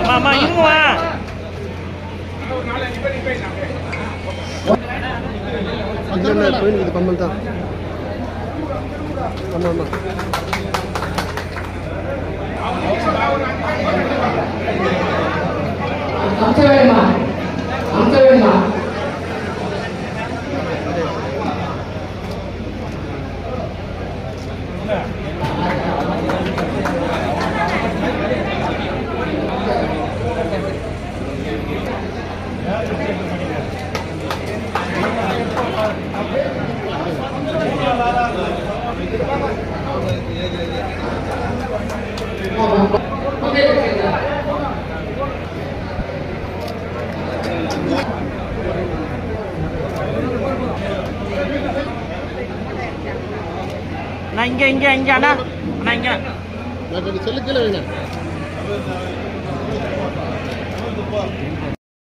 அம்மா அம்மா இருங்கம்மா இது கம்மல் தான். ஆமாம் ஆமாம் అంతవేమ్మా అంతవేమ్మా Okay. நான் இங்க இங்க இங்க அண்ணா. அண்ணா இங்க. நான் செல்லு கீழே வைங்க.